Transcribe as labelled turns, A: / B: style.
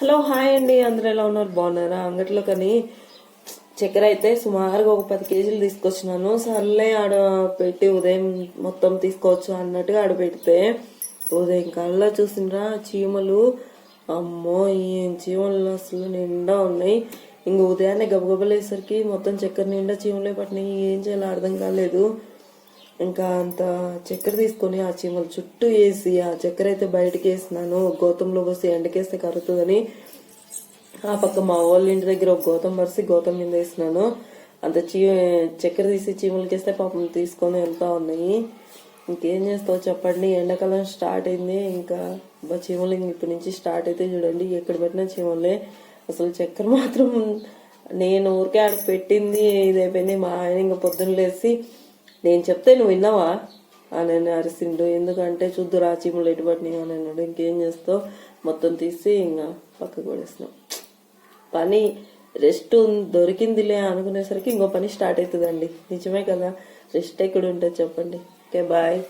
A: Hello hi అండి. అందరూ ఎలా ఉన్నారు? బాగున్నారా? అంగట్లో కానీ చక్కెర అయితే సుమారుగా ఒక పది కేజీలు తీసుకొచ్చినాను. సర్లే ఆడ పెట్టి ఉదయం మొత్తం తీసుకోవచ్చు అన్నట్టుగా ఆడ పెడితే ఉదయం కల్లా చూసినరా చీమలు. అమ్మో ఈ చీమలు అసలు నిండా ఉన్నాయి. ఇంక ఉదయాన్నే గబగబలేసరికి మొత్తం చక్కెర నిండా చీమలే పట్టినాయి. ఏం చేయాలో అర్థం కాలేదు. ఇంకా అంత చక్కెర తీసుకొని ఆ చీమల చుట్టూ వేసి ఆ చక్కెర అయితే బయటకు వేసినాను. గోతంలో పోసి ఎండకేస్తే కరుగుతుందని ఆ పక్క మా వాళ్ళ ఇంటి దగ్గర ఒక గోతం పరిసి గోతం మీద వేసినాను. అంత చీ చక్కెర తీసి చీమలకేస్తే పాపం తీసుకొని వెళ్తా ఉన్నాయి. ఇంకేం చేస్తావు చెప్పండి. ఎండాకాలం స్టార్ట్ అయింది. ఇంకా చీమలు ఇప్పటి నుంచి స్టార్ట్ అయితే చూడండి. ఎక్కడ పెట్టినా చీమలే. అసలు చక్కెర మాత్రం నేను ఊరికే ఆడ పెట్టింది ఇది అయిపోయింది. మా ఆయన ఇంకా పొద్దున్న లేసి నేను చెప్తే నువ్వు విన్నావా? అని అరిసిండు. ఎందుకంటే చూద్దు రా చీమలు ఎటుబడినాయి అని అన్నాడు. ఇంకేం చేస్తావు? మొత్తం తీసి ఇంకా పక్కకు పడేసినాం. పని రెస్ట్ దొరికిందిలే అనుకునేసరికి ఇంకో పని స్టార్ట్ అవుతుందండి. నిజమే కదా? రెస్ట్ ఎక్కడ ఉంటుంది చెప్పండి. Okay bye.